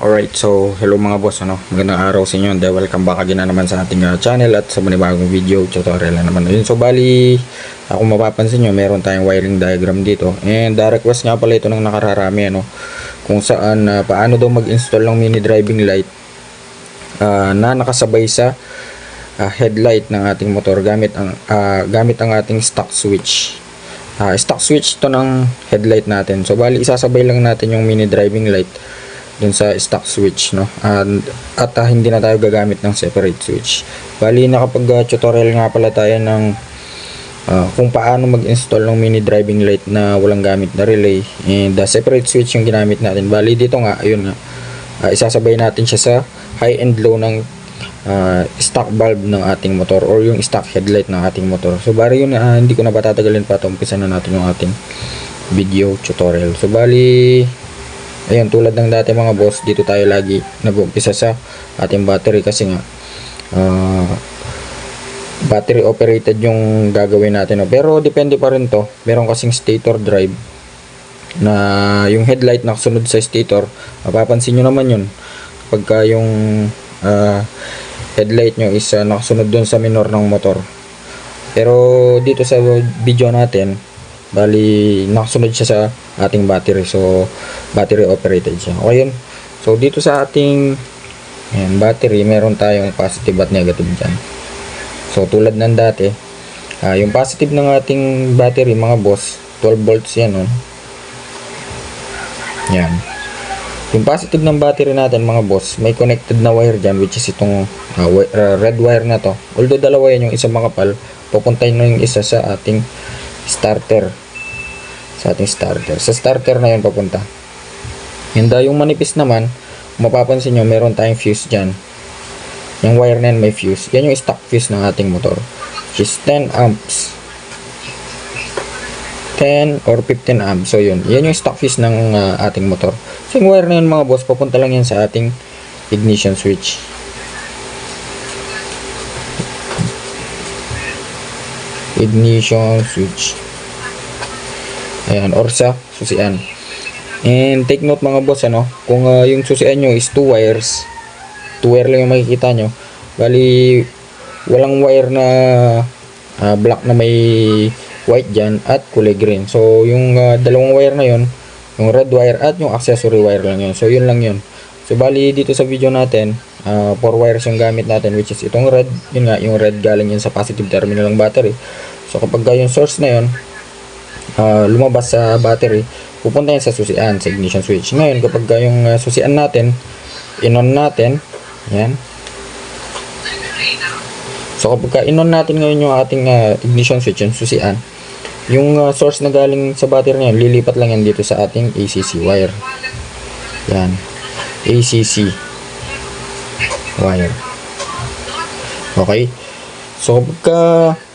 Alright, so hello mga boss, ano? Magandang araw sa inyo and welcome back again na naman sa ating uh, channel at sa manibagong video tutorial na naman. Yun, so bali, ako mapapansin nyo, meron tayong wiring diagram dito. And the request nga pala ito ng nakararami, ano? Kung saan, uh, paano daw mag-install ng mini driving light uh, na nakasabay sa uh, headlight ng ating motor gamit ang uh, gamit ang ating stock switch. Uh, stock switch to ng headlight natin. So bali isasabay lang natin yung mini driving light dun sa stock switch no? And at ah, hindi na tayo gagamit ng separate switch. Bali nakapag uh, tutorial nga pala tayo ng ah, kung paano mag-install ng mini driving light na walang gamit na relay. And the separate switch yung ginamit natin. Bali dito nga ayun nga ah, isasabay natin siya sa high and low ng ah, stock bulb ng ating motor or yung stock headlight ng ating motor. So bali yun ah, hindi ko na patatagalin pa ito umpisa na natin yung ating video tutorial. So bali Ayun, tulad ng dati mga boss, dito tayo lagi nag-umpisa sa ating battery kasi nga ah, battery operated yung gagawin natin. No? Pero depende pa rin to. Meron kasing stator drive na yung headlight nakasunod sa stator. Mapapansin nyo naman yun. Pagka yung ah, headlight nyo is ah, nakasunod dun sa minor ng motor. Pero dito sa video natin, bali nakasunod siya sa ating battery. So battery operated siya. Okay yun. So dito sa ating ayan, battery, meron tayong positive at negative dyan. So tulad ng dati, ah, yung positive ng ating battery mga boss, 12 volts yan. Oh. Yan. Yung positive ng battery natin mga boss, may connected na wire dyan which is itong ah, red wire na to. Although dalawa yan yung isa makapal, pupuntahin na yung isa sa ating starter. Sa ating starter. Sa starter na yun papunta. And ah, yung manipis naman, mapapansin nyo, meron tayong fuse dyan. Yung wire na may fuse. Yan yung stock fuse ng ating motor. Which is 10 amps. 10 or 15 amps. So yun. Yan yung stock fuse ng ah, ating motor. So yung wire na yun mga boss, papunta lang yan sa ating ignition switch. Ignition switch. Ayan, or sa susian. And take note mga boss, ano, kung ah, yung susian nyo is two wires, two wire lang yung makikita nyo, bali, walang wire na ah, black na may white dyan at kulay green. So, yung ah, dalawang wire na yon yung red wire at yung accessory wire lang yun. So, yun lang yun. So, bali dito sa video natin, ah, four wires yung gamit natin, which is itong red, yun nga, yung red galing yun sa positive terminal ng battery. So, kapag ka yung source na yun, ah, lumabas sa battery, pupunta yan sa susian, sa ignition switch. Ngayon, kapag ka yung ah, susian natin, in-on natin, yan. So, kapag ka in-on natin ngayon yung ating ah, ignition switch, yung susian, yung ah, source na galing sa battery na yun, lilipat lang yan dito sa ating ACC wire. Yan. ACC wire. Okay? So, kapag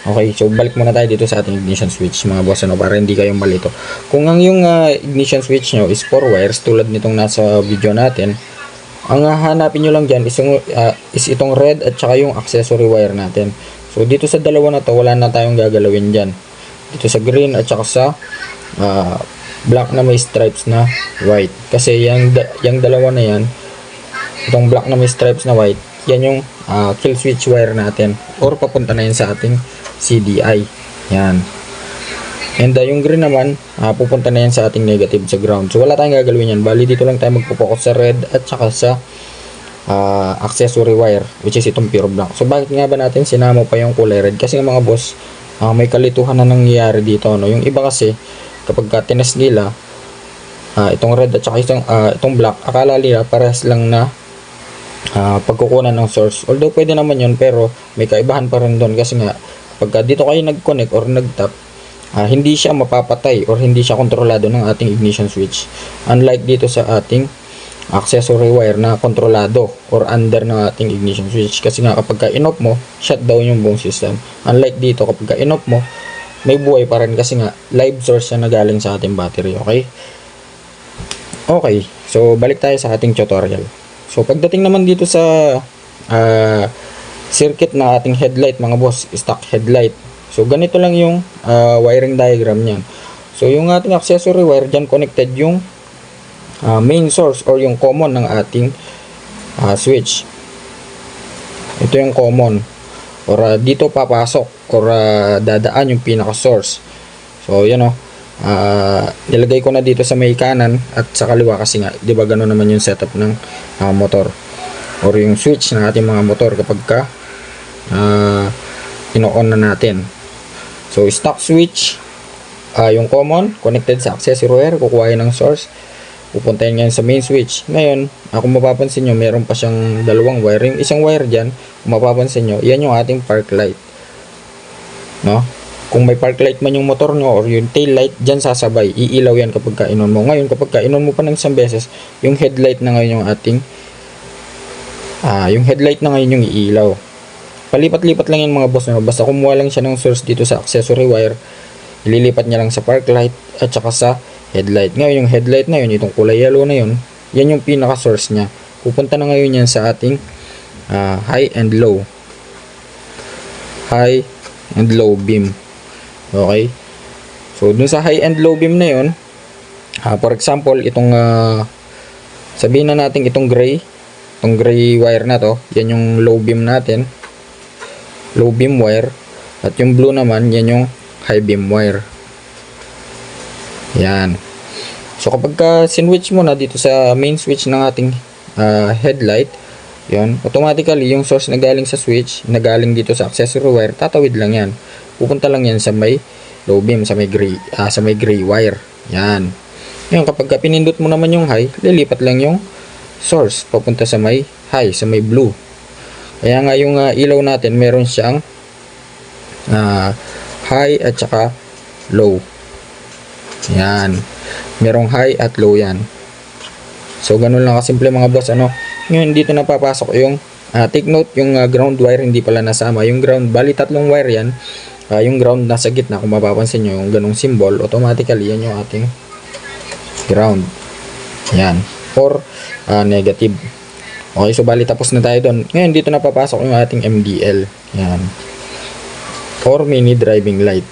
Okay, so balik muna tayo dito sa ating ignition switch mga boss ano para hindi kayo malito. Kung ang yung ah, ignition switch nyo is 4 wires tulad nitong nasa video natin, ang hahanapin nyo lang dyan is, yung, ah, is itong red at saka yung accessory wire natin. So dito sa dalawa na to wala na tayong gagalawin dyan. Dito sa green at saka sa ah, black na may stripes na white. Kasi yung, yung dalawa na yan, itong black na may stripes na white, yan yung ah, kill switch wire natin or papunta na yan sa ating CDI. Yan. And uh, yung green naman, ah, pupunta na yan sa ating negative sa ground. So wala tayong gagawin yan. Bali dito lang tayo magpo-focus sa red at saka sa ah, accessory wire which is itong pure black. So bakit nga ba natin sinama pa yung kulay red? Kasi mga boss, ah, may kalituhan na nangyayari dito. No? Yung iba kasi, kapag ka tinest nila, ah, itong red at saka itong, ah, itong black, akala nila parehas lang na ah, pagkukunan ng source. Although pwede naman yun pero may kaibahan pa rin doon kasi nga pagka dito kayo nag-connect or nag-tap, ah, hindi siya mapapatay or hindi siya kontrolado ng ating ignition switch. Unlike dito sa ating accessory wire na kontrolado or under ng ating ignition switch. Kasi nga kapag ka in-off mo, shut down yung buong system. Unlike dito kapag ka in-off mo, may buhay pa rin kasi nga live source na galing sa ating battery. Okay? Okay. So, balik tayo sa ating tutorial. So, pagdating naman dito sa ah, circuit na ating headlight mga boss, stock headlight. So ganito lang yung ah, wiring diagram niyan. So yung ating accessory wire diyan connected yung ah, main source or yung common ng ating ah, switch. Ito yung common or ah, dito papasok or ah, dadaan yung pinaka source. So yan oh. Ah, nilagay ko na dito sa may kanan at sa kaliwa kasi nga 'di ba ganoon naman yung setup ng ah, motor or yung switch ng ating mga motor kapag ka ah, ino-on na natin. So stock switch ah, yung common connected sa accessory wire kukuha ng source pupuntahin ngayon sa main switch. Ngayon, ako mapapansin nyo, meron pa siyang dalawang wire. Yung isang wire dyan, mapapansin nyo, yan yung ating park light. No? Kung may park light man yung motor nyo or yung tail light, dyan sasabay. Iilaw yan kapag kainon mo. Ngayon, kapag kainon mo pa ng isang beses, yung headlight na ngayon yung ating ah, yung headlight na ngayon yung iilaw. Palipat-lipat lang yan mga boss. No? Basta kumuha lang siya ng source dito sa accessory wire, ililipat niya lang sa park light at saka sa headlight. Ngayon, yung headlight na yun, itong kulay yellow na yun, yan yung pinaka-source niya. Pupunta na ngayon yan sa ating ah, high and low. High and low beam. Okay? So, dun sa high and low beam na yun, ah, for example, itong ah, sabihin na natin itong gray, itong gray wire na to, yan yung low beam natin. Low beam wire. At yung blue naman, yan yung high beam wire. Yan. So kapag ka sinwitch mo na dito sa main switch ng ating ah, headlight, yon automatically yung source na galing sa switch, na galing dito sa accessory wire, tatawid lang yan. Pupunta lang yan sa may low beam, sa may gray, ah, sa may gray wire. Yan. Ngayon kapag ka pinindot mo naman yung high, lilipat lang yung source papunta sa may high, sa may blue. Kaya nga yung ah, ilaw natin, meron siyang ah, high at saka low. Yan. Merong high at low yan. So, ganun lang kasimple mga boss. Ano? Ngayon, dito na papasok yung, ah, take note, yung ah, ground wire hindi pala nasama. Yung ground, bali tatlong wire yan. Ah, yung ground nasa gitna, kung mapapansin nyo, yung ganung symbol, automatically yan yung ating ground. Yan. Or ah, negative. Okay, so bali tapos na tayo doon. Ngayon, dito na papasok yung ating MDL. Yan. Or mini driving light.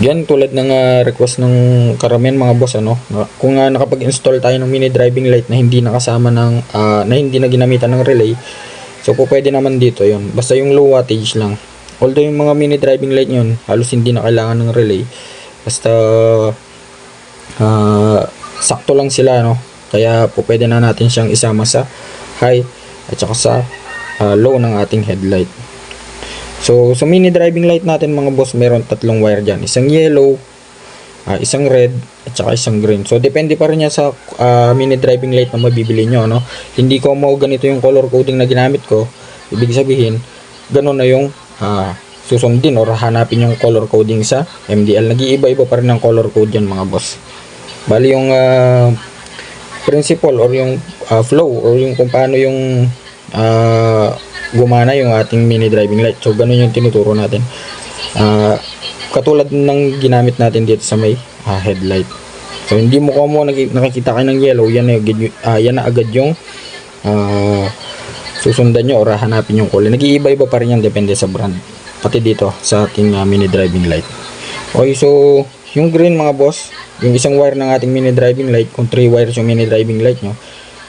Yan tulad ng ah, request ng karamihan mga boss ano. Kung ah, nakapag-install tayo ng mini driving light na hindi nakasama ng ah, na hindi na ginamitan ng relay, so po pwede naman dito 'yon. Basta yung low wattage lang. Although yung mga mini driving light yun, halos hindi na kailangan ng relay. Basta ah, sakto lang sila no. Kaya po pwede na natin siyang isama sa high at saka sa ah, low ng ating headlight. So, sa mini driving light natin mga boss, meron tatlong wire dyan. Isang yellow, ah, isang red, at saka isang green. So, depende pa rin yan sa ah, mini driving light na mabibili nyo. No? Hindi ko mo ganito yung color coding na ginamit ko. Ibig sabihin, ganun na yung ah, susundin or hanapin yung color coding sa MDL. Nag-iiba-iba pa rin ang color code yan mga boss. Bali yung ah, principle or yung ah, flow or yung kung paano yung ah, gumana yung ating mini driving light. So, ganun yung tinuturo natin. Ah, katulad ng ginamit natin dito sa may ah, headlight. So, hindi mo ko mo naki- nakikita kayo ng yellow, yan na, ah, yan na agad yung ah, susundan nyo or hanapin yung kulay. Nag-iiba-iba pa rin yan, depende sa brand. Pati dito sa ating ah, mini driving light. Okay, so, yung green mga boss, yung isang wire ng ating mini driving light, kung 3 wires yung mini driving light nyo,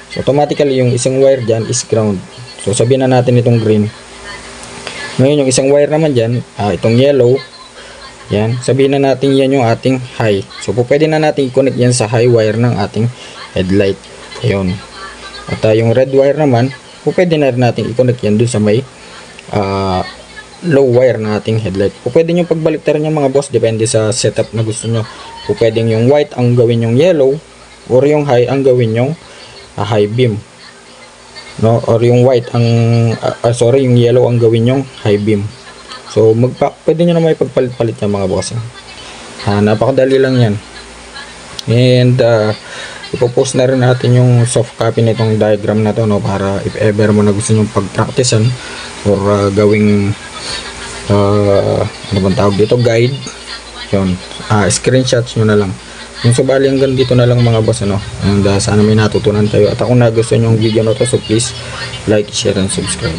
so automatically yung isang wire dyan is ground. So sabihin na natin itong green. Ngayon yung isang wire naman dyan, ah, itong yellow, yan, sabihin na natin yan yung ating high. So po pwede na natin i-connect yan sa high wire ng ating headlight. Ayun. At ah, yung red wire naman, po pwede na rin natin i-connect yan dun sa may ah, low wire ng ating headlight. Po pwede nyo pagbaliktaran yung mga boss, depende sa setup na gusto nyo. Po pwedeng yung white ang gawin yung yellow, or yung high ang gawin yung ah, high beam. No? Or yung white ang ah, ah, sorry yung yellow ang gawin yung high beam. So magpa pwede nyo na may pagpalit-palit yan mga boss ah, napakadali lang yan. And uh, ipopost na rin natin yung soft copy nitong diagram na to no para if ever mo na gusto nyo pag-practicean or ah, gawing ah, ano bang tawag dito? Guide. Yun. Ah, screenshots nyo na lang. Yung subali hanggang dito na lang mga boss ano? And uh, sana may natutunan tayo. At kung nagustuhan yung video na to so please like, share and subscribe